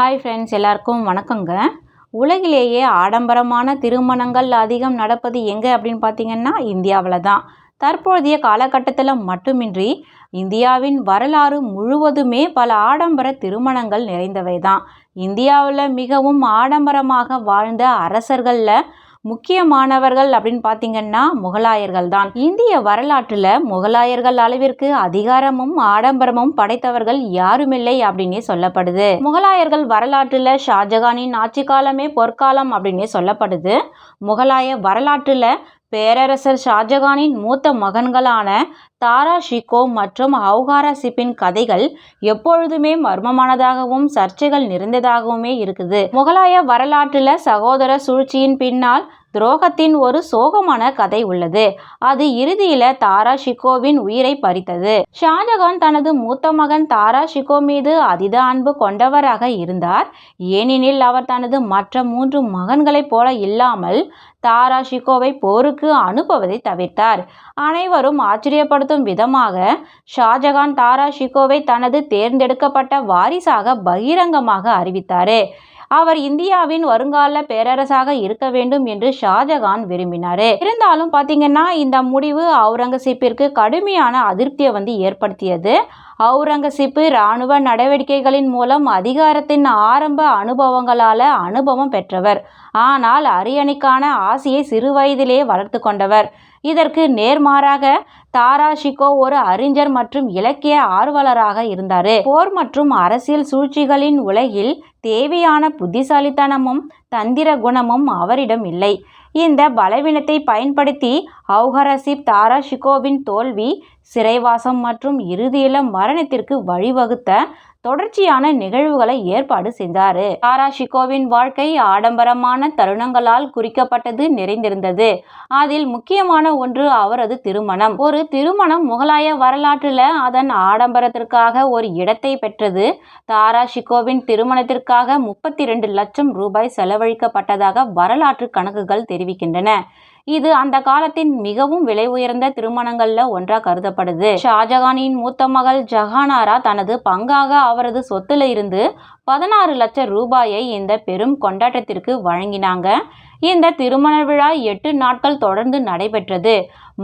Hi friends எல்லாருக்கும் வணக்கங்க. உலகிலேயே ஆடம்பரமான திருமணங்கள் அதிகம் நடப்பது எங்கே அப்படின்னு பார்த்தீங்கன்னா இந்தியாவில் தான் தற்போதைய காலகட்டத்தில் மட்டுமின்றி இந்தியாவின் வரலாறு முழுவதுமே பல ஆடம்பர திருமணங்கள் நிறைந்தவை தான் இந்தியாவில் மிகவும் ஆடம்பரமாக வாழ்ந்த அரசர்களில் முக்கியமானவர்கள் அப்படின்னு பார்த்தீங்கன்னா முகலாயர்கள் தான் இந்திய வரலாற்றில் முகலாயர்கள் அளவிற்கு அதிகாரமும் ஆடம்பரமும் படைத்தவர்கள் யாருமில்லை அப்படின்னே சொல்லப்படுது. முகலாயர்கள் வரலாற்றில் ஷாஜகானின் ஆட்சி காலமே பொற்காலம் அப்படின்னே சொல்லப்படுது. முகலாய வரலாற்றில் பேரரசர் ஷாஜகானின் மூத்த மகன்களான தாரா ஷிகோ மற்றும் ஹவுகாரா சிப்பின் கதைகள் எப்பொழுதுமே மர்மமானதாகவும் சர்ச்சைகள் நிறைந்ததாகவுமே இருக்குது. முகலாய வரலாற்றில் சகோதர சூழ்ச்சியின் பின்னால் துரோகத்தின் ஒரு சோகமான கதை உள்ளது. அது இறுதியில தாரா ஷிகோவின் உயிரை பறித்தது. ஷாஜகான் தனது மூத்த மகன் தாரா ஷிகோ மீது அதித அன்பு கொண்டவராக இருந்தார். ஏனெனில் அவர் தனது மற்ற மூன்று மகன்களைப் போல இல்லாமல் தாரா ஷிகோவை போருக்கு அனுப்புவதை தவிர்த்தார். அனைவரும் ஆச்சரியப்படுத்தும் விதமாக ஷாஜகான் தாரா ஷிகோவை தனது தேர்ந்தெடுக்கப்பட்ட வாரிசாக பகிரங்கமாக அறிவித்தார். அவர் இந்தியாவின் வருங்கால பேரரசாக இருக்க வேண்டும் என்று ஷாஜகான் விரும்பினார். இருந்தாலும் பார்த்தீங்கன்னா இந்த முடிவு அவுரங்கசீப்பிற்கு கடுமையான அதிருப்தியை வந்து ஏற்படுத்தியது. அவுரங்கசீப்பு இராணுவ நடவடிக்கைகளின் மூலம் அதிகாரத்தின் ஆரம்ப அனுபவங்களால அனுபவம் பெற்றவர். ஆனால் அரியணைக்கான ஆசையை சிறுவயதிலே வளர்த்து கொண்டவர். இதற்கு நேர்மாறாக தாரா ஷிகோ ஒரு அறிஞர் மற்றும் இலக்கிய ஆர்வலராக இருந்தார். போர் மற்றும் அரசியல் சூழ்ச்சிகளின் உலகில் தேவையான புத்திசாலித்தனமும் தந்திர குணமும் அவரிடம் இல்லை. இந்த பலவீனத்தை பயன்படுத்தி அவுஹரசிப் தாரா ஷிகோவின் தோல்வி சிறைவாசம் மற்றும் இறுதியில மரணத்திற்கு வழிவகுத்த தொடர்ச்சியான நிகழ்வுகளை ஏற்பாடு செய்தார். தாரா ஷிகோவின் வாழ்க்கை ஆடம்பரமான தருணங்களால் குறிக்கப்பட்டது நிறைந்திருந்தது. அதில் முக்கியமான ஒன்று அவரது திருமணம். ஒரு திருமணம் முகலாய வரலாற்றில் அதன் ஆடம்பரத்திற்காக ஒரு இடத்தை பெற்றது. தாரா ஷிகோவின் திருமணத்திற்காக முப்பத்தி ரெண்டு லட்சம் ரூபாய் செலவழிக்கப்பட்டதாக வரலாற்று கணக்குகள் தெரிவிக்கின்றன. இது அந்த காலத்தின் மிகவும் விலை உயர்ந்த திருமணங்கள்ல ஒன்றா கருதப்படுது. ஷாஜகானின் மூத்த மகள் ஜஹானாரா தனது பங்காக அவரது சொத்துல இருந்து பதினாறு லட்சம் ரூபாயை இந்த பெரும் கொண்டாட்டத்திற்கு வழங்கினாங்க. இந்த திருமண விழா எட்டு நாட்கள் தொடர்ந்து நடைபெற்றது.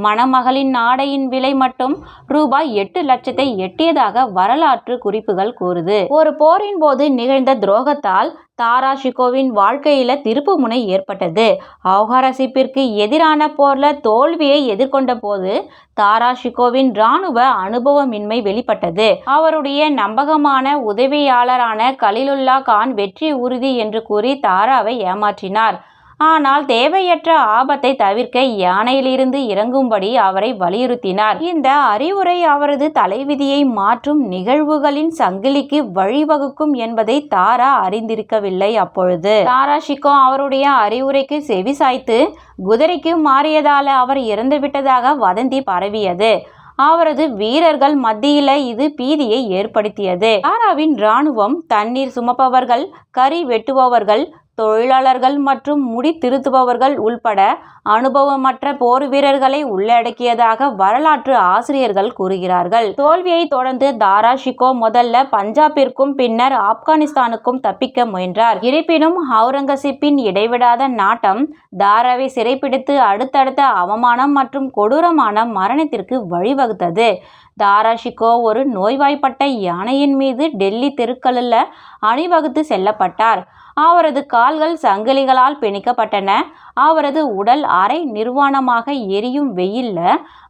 மணமகளின் நாடையின் விலை மட்டும் ரூபாய் எட்டு லட்சத்தை எட்டியதாக வரலாற்று குறிப்புகள் கூறுது. ஒரு போரின் போது நிகழ்ந்த துரோகத்தால் தாரா ஷிகோவின் வாழ்க்கையில திருப்பு முனை ஏற்பட்டது. அவுகாரசிப்பிற்கு எதிரான போர்ல தோல்வியை எதிர்கொண்ட போது தாரா ஷிகோவின் இராணுவ அனுபவமின்மை வெளிப்பட்டது. அவருடைய நம்பகமான உதவியாளரான கலிலுல்லா கான் வெற்றி உறுதி என்று கூறி தாராவை ஏமாற்றினார். ஆனால் தேவையற்ற ஆபத்தை தவிர்க்க யானையிலிருந்து இறங்கும்படி அவரை வலியுறுத்தினார். இந்த அறிவுரை அவரது தலைவிதியை மாற்றும் நிகழ்வுகளின் சங்கிலிக்கு வழிவகுக்கும் என்பதை தாரா அறிந்திருக்கவில்லை அப்பொழுது. தாரா ஷிகோ அவருடைய அறிவுரைக்கு செவிசாய்த்து குதிரைக்கு மாறியதால அவர் இறந்துவிட்டதாக வதந்தி பரவியது. அவரது வீரர்கள் மத்தியில இது பீதியை ஏற்படுத்தியது. தாராவின் இராணுவம் தண்ணீர் சுமப்பவர்கள் கறி வெட்டுபவர்கள் தொழிலாளர்கள் மற்றும் முடி திருத்துபவர்கள் உள்பட அனுபவமற்ற போர் வீரர்களை உள்ளடக்கியதாக வரலாற்று ஆசிரியர்கள் கூறுகிறார்கள். தோல்வியை தொடர்ந்து தாரா ஷிகோ முதல்ல பஞ்சாபிற்கும் பின்னர் ஆப்கானிஸ்தானுக்கும் தப்பிக்க முயன்றார். இருப்பினும் அவுரங்கசீப்பின் இடைவிடாத நாட்டம் தாராவை சிறைப்பிடித்து அடுத்தடுத்த அவமானம் மற்றும் கொடூரமான மரணத்திற்கு வழிவகுத்தது. தாரா ஷிகோ ஒரு நோய்வாய்ப்பட்ட யானையின் மீது டெல்லி தெருக்களில் அணிவகுத்து செல்லப்பட்டார். அவரது கால்கள் சங்கிலிகளால் பிணைக்கப்பட்டன. அவரது உடல் அரை நிர்வாணமாக எரியும் வெயில்ல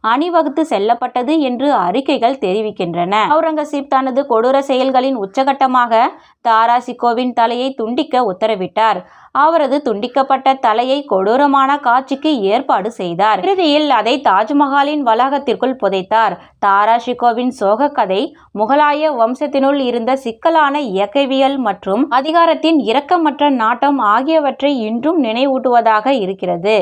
அணிவகுத்து செல்லப்பட்டது என்று அறிக்கைகள் தெரிவிக்கின்றன. அவுரங்கசீப் தனது கொடூர செயல்களின் உச்சகட்டமாக தாராசிகோவின் தலையை துண்டிக்க உத்தரவிட்டார். அவரது துண்டிக்கப்பட்ட தலையை கொடூரமான காட்சிக்கு ஏற்பாடு செய்தார். இறுதியில் அதை தாஜ்மஹாலின் வளாகத்திற்குள் புதைத்தார். தாராஷிகோவின் சோக கதை முகலாய வம்சத்தினுள் இருந்த சிக்கலான இயக்கவியல் மற்றும் அதிகாரத்தின் இரக்கமற்ற நாட்டம் ஆகியவற்றை இன்றும் நினைவூட்டுவதாக இருக்கிறது.